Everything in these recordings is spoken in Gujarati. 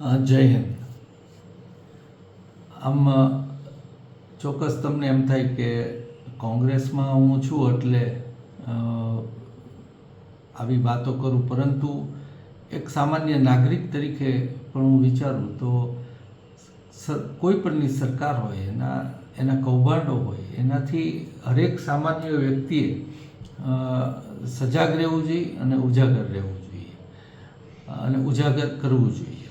જય હિન્દ. આમ ચોક્કસ તમને એમ થાય કે કોંગ્રેસમાં હું છું એટલે આવી વાતો કરું. પરંતુ એક સામાન્ય નાગરિક તરીકે પણ હું વિચારું તો કોઈ પણની સરકાર હોય, એના એના કૌભાંડો હોય, એનાથી હરેક સામાન્ય વ્યક્તિએ સજાગ રહેવું જોઈએ અને ઉજાગર રહેવું જોઈએ. અને ઉજાગર કરવું જોઈએ.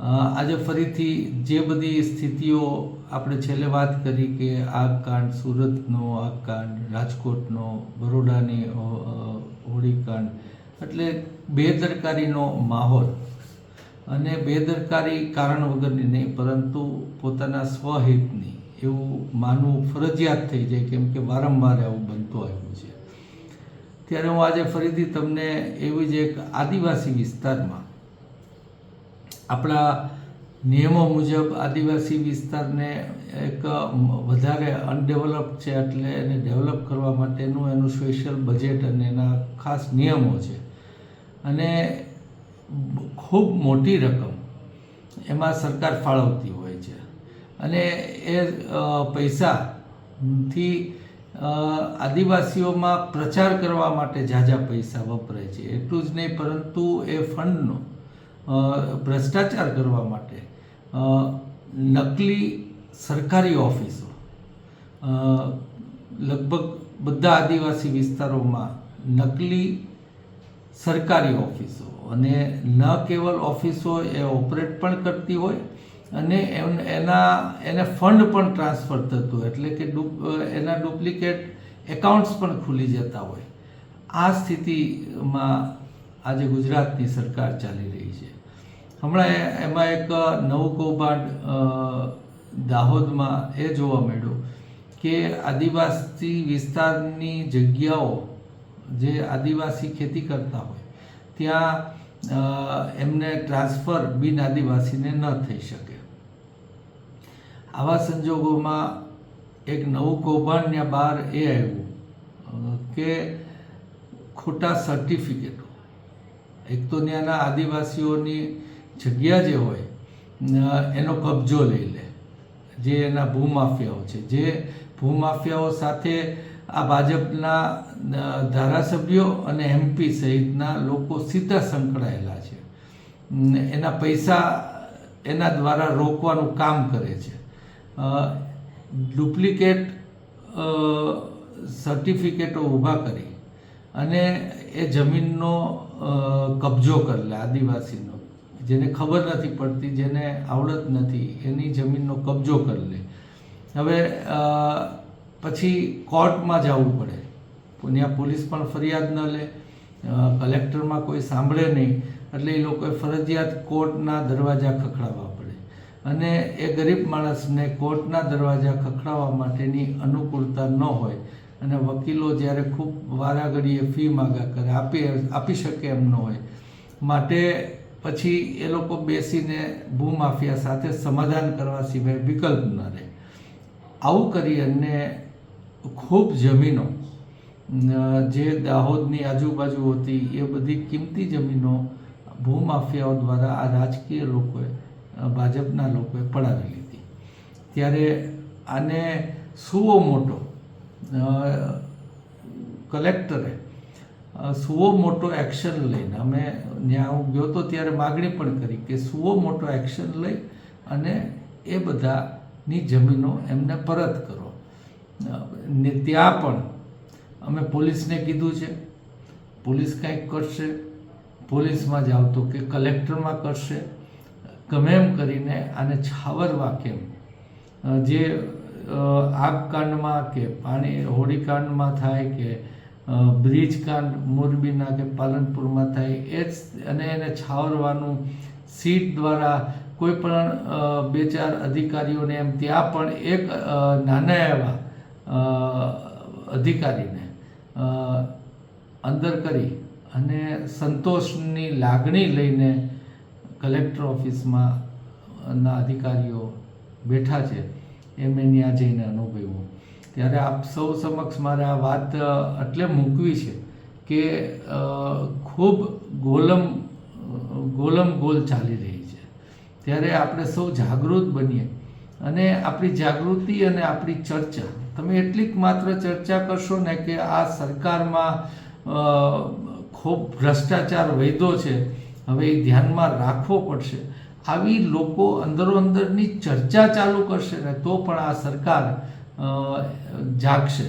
આજે ફરીથી જે બધી સ્થિતિઓ આપણે છેલ્લે વાત કરી કે આગકાંડ સુરતનો આગકાંડ રાજકોટનો, બરોડાની હોળીકાંડ એટલે બેદરકારીનો માહોલ. અને બેદરકારી કારણ વગરની નહીં, પરંતુ પોતાના સ્વહિતની એવું માનવું ફરજિયાત થઈ જાય કેમ કે વારંવાર આવું બનતું આવ્યું છે. ત્યારે હું આજે ફરીથી તમને એવી જ એક આદિવાસી વિસ્તારમાં આપણા નિયમો મુજબ આદિવાસી વિસ્તારને એક વધારે અનડેવલપ છે એટલે એને ડેવલપ કરવા માટેનું એનું સ્પેશિયલ બજેટ અને એના ખાસ નિયમો છે. અને ખૂબ મોટી રકમ એમાં સરકાર ફાળવતી હોય છે. અને એ પૈસાથી આદિવાસીઓમાં પ્રચાર કરવા માટે ઝાઝા પૈસા વપરાય છે. એટલું જ નહીં, પરંતુ એ ફંડનો ભ્રષ્ટાચાર કરવા માટે નકલી સરકારી ઓફિસો લગભગ બધા આદિવાસી વિસ્તારોમાં નકલી સરકારી ઓફિસો અને ન કેવલ ઓફિસો એ ઓપરેટ પણ કરતી હોય અને એના, એને ફંડ પણ ટ્રાન્સફર થતું એટલે કે એના ડુપ્લિકેટ એકાઉન્ટ્સ પણ ખુલી જતા હોય. આ સ્થિતિમાં આજે ગુજરાતની સરકાર ચાલી રહી હમણાં એમાં એક નવું કૌભાંડ દાહોદમાં એ જોવા મળ્યું કે આદિવાસી વિસ્તારની જગ્યાઓ જે આદિવાસી ખેતી કરતા હોય, ત્યાં એમને ટ્રાન્સફર બિન આદિવાસીને ન થઈ શકે. આવા સંજોગોમાં એક નવું કૌભાંડ બહાર એ આવ્યું કે ખોટા સર્ટિફિકેટો એક તો ત્યાંના આદિવાસીઓની જગ્યા જે હોય એનો કબજો લઈ લે. જે એના ભૂમાફિયાઓ છે. જે ભૂમાફિયાઓ સાથે આ ભાજપના ધારાસભ્યો અને એમપી સહિતના લોકો સીધા સંકળાયેલા છે. એના પૈસા એના દ્વારા રોકવાનું કામ કરે છે. ડુપ્લિકેટ સર્ટિફિકેટો ઊભા કરી અને એ જમીનનો કબજો કરી લે આદિવાસીનો. જેને ખબર નથી પડતી, જેને આવડત નથી, એની જમીનનો કબજો કરી લે. હવે પછી કોર્ટમાં જવું પડે. ત્યાં પોલીસ પણ ફરિયાદ ન લે કલેક્ટરમાં કોઈ સાંભળે નહીં, એટલે એ લોકોએ ફરજિયાત કોર્ટના દરવાજા ખખડાવવા પડે. અને એ ગરીબ માણસને કોર્ટના દરવાજા ખખડાવવા માટેની અનુકૂળતા ન હોય, અને વકીલો જ્યારે ખૂબ વારાઘડીએ ફી માગા કરે, આપી આપી શકે એમ ન હોય, માટે પછી એ લોકો બેસીને ભૂમાફિયા સાથે સમાધાન કરવા સિવાય વિકલ્પ ન રહે. આવું કરી અને ખૂબ જમીનો જે દાહોદની આજુબાજુ હતી, એ બધી કિંમતી જમીનો ભૂમાફિયાઓ દ્વારા આ રાજકીય લોકોએ ભાજપના લોકોએ પડાવી લીધી. ત્યારે આને સુવો મોટો કલેક્ટરે સુવો મોટો એક્શન લઈને અમે ત્યાં હું ગયો તો ત્યારે માગણી પણ કરી કે સુવો મોટો એક્શન લઈ અને એ બધાની જમીનો એમને પરત કરો. ને ત્યાં પણ અમે પોલીસને કીધું છે, પોલીસ કંઈક કરશે, પોલીસમાં જ તો કે કલેક્ટરમાં કરશે ગમે એમ કરીને આને છાવરવા કેમ? જે આગકાંડમાં કે પાણી હોળીકાંડમાં થાય કે અ, બ્રિજ કાંડ મોરબીના કે પાલનપુરમાં થાય એ જ અને એને છાવરવાનું સીટ દ્વારા કોઈ પણ બે ચાર અધિકારીઓને એમ ત્યાં પણ એક નાના એવા અધિકારીને અંદર કરી અને સંતોષની લાગણી લઈને કલેક્ટર ઓફિસમાં ના અધિકારીઓ બેઠા છે. એ મેં ત્યાં જઈને અનુભવ્યું. ત્યારે આપ સૌ સમક્ષ મારે આ વાત એટલે મૂકવી છે કે ખૂબ ગોલમ ગોલમ ગોલ ચાલી રહી છે. ત્યારે આપણે સૌ જાગૃત બનીએ અને આપણી જાગૃતિ અને આપણી ચર્ચા, તમે એટલીક માત્ર ચર્ચા કરશો ને કે આ સરકારમાં ખૂબ ભ્રષ્ટાચાર વૈધો છે, હવે એ ધ્યાનમાં રાખવો પડશે. આવી લોકો અંદરો અંદરની ચર્ચા ચાલુ કરશે ને તો પણ આ સરકાર જાગશે.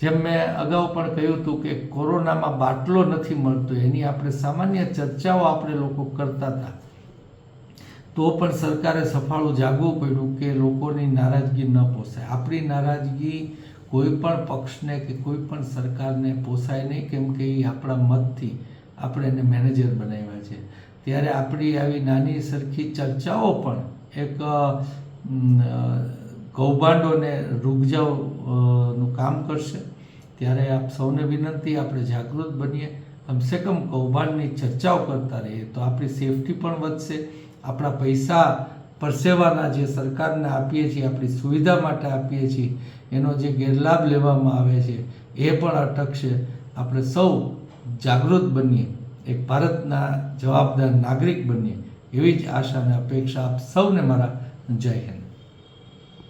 જેમ મેં અગાઉ પણ કહ્યું હતું કે કોરોનામાં બાટલો નથી મળતો, એની આપણે સામાન્ય ચર્ચાઓ આપણે લોકો કરતા હતા. તો પણ સરકારે સફાળું જાગવું પડ્યું કે લોકોની નારાજગી ન પોસાય. આપણી નારાજગી કોઈ પણ પક્ષને કે કોઈ પણ સરકારને પોસાય નહીં, કેમ કે એ આપણા મતથી આપણે એને મેનેજર બનાવ્યા છે. ત્યારે આપણી આવી નાની સરખી ચર્ચાઓ પણ એક કૌભાંડોને નું કામ કરશે. ત્યારે આપ સૌને વિનંતી, આપણે જાગૃત બનીએ. કમસે કમ કૌભાંડની ચર્ચાઓ કરતા રહીએ તો આપણી સેફટી પણ વધશે. આપણા પૈસા પરસેવાના જે સરકારને આપીએ છીએ, આપણી સુવિધા માટે આપીએ છીએ, એનો જે ગેરલાભ લેવામાં આવે છે, એ પણ અટકશે આપણે સૌ જાગૃત બનીએ. એક ભારતના જવાબદાર નાગરિક બનીએ. એવી જ આશા અને અપેક્ષા આપ સૌને મારા જય હિન્દ.